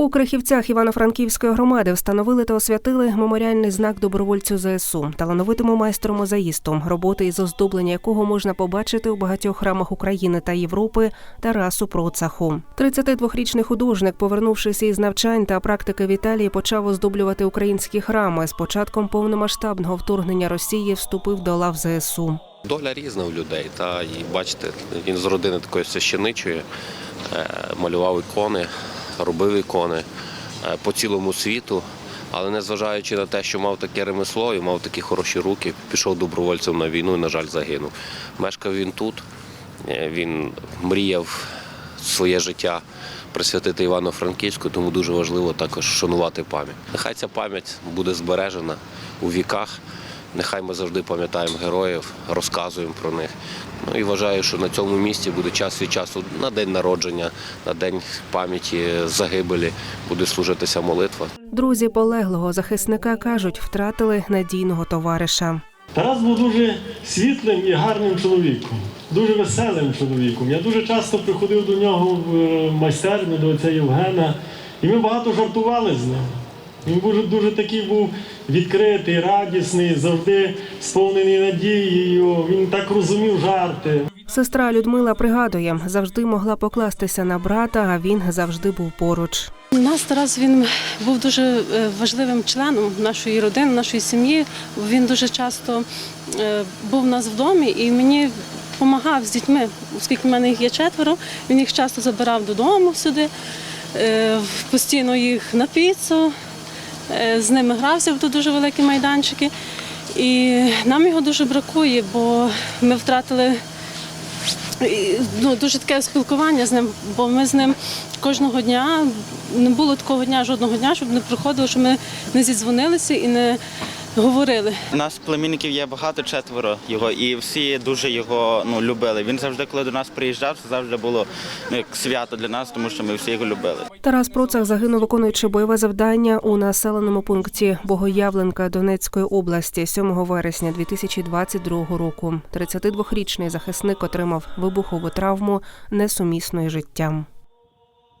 У Крихівцях Івано-Франківської громади встановили та освятили меморіальний знак добровольцю ЗСУ, талановитому майстру мозаїсту, роботи із оздоблення якого можна побачити у багатьох храмах України та Європи Тарасу Процаху. 32-річний художник, повернувшись із навчань та практики в Італії, почав оздоблювати українські храми. З початком повномасштабного вторгнення Росії вступив до лав ЗСУ. Доля різна в людей. Та, і бачите, він з родини такої священичої е, малював ікони, робив ікони е, по цілому світу. Але незважаючи на те, що мав таке ремесло і мав такі хороші руки, пішов добровольцем на війну і, на жаль, загинув. Мешкав він тут, е, він мріяв своє життя присвятити Івано-Франківську, тому дуже важливо також шанувати пам'ять. Нехай ця пам'ять буде збережена у віках. Нехай ми завжди пам'ятаємо героїв, розказуємо про них. Ну і вважаю, що на цьому місці буде час від часу на день народження, на день пам'яті загибелі буде служитися молитва. Друзі полеглого захисника кажуть, втратили надійного товариша. Тарас був дуже світлим і гарним чоловіком, дуже веселим чоловіком. Я дуже часто приходив до нього в е, майстерню, до отця Євгена, і ми багато жартували з ним. Він дуже, дуже такий був відкритий, радісний, завжди сповнений надією. Він так розумів жарти. Сестра Людмила пригадує, завжди могла покластися на брата, а він завжди був поруч. У нас Тарас він був дуже е, важливим членом нашої родини, нашої сім'ї. Він дуже часто е, був у нас в домі і мені допомагав з дітьми, оскільки в мене їх є четверо. Він їх часто забирав додому сюди, е, постійно їх на піцу. Е, З ними грався, тут дуже великі майданчики. І нам його дуже бракує, бо ми втратили ну, дуже таке спілкування з ним, бо ми з ним кожного дня не було такого дня, жодного дня, щоб не приходило, що ми не зідзвонилися і не говорили. У нас племінників є багато, четверо його, і всі дуже його ну, любили. Він завжди, коли до нас приїжджав, це завжди було ну, як свято для нас, тому що ми всі його любили. Тарас Процах загинув, виконуючи бойове завдання у населеному пункті Богоявленка Донецької області 7 вересня 2022 року. 32-річний захисник отримав вибухову травму несумісну із життям.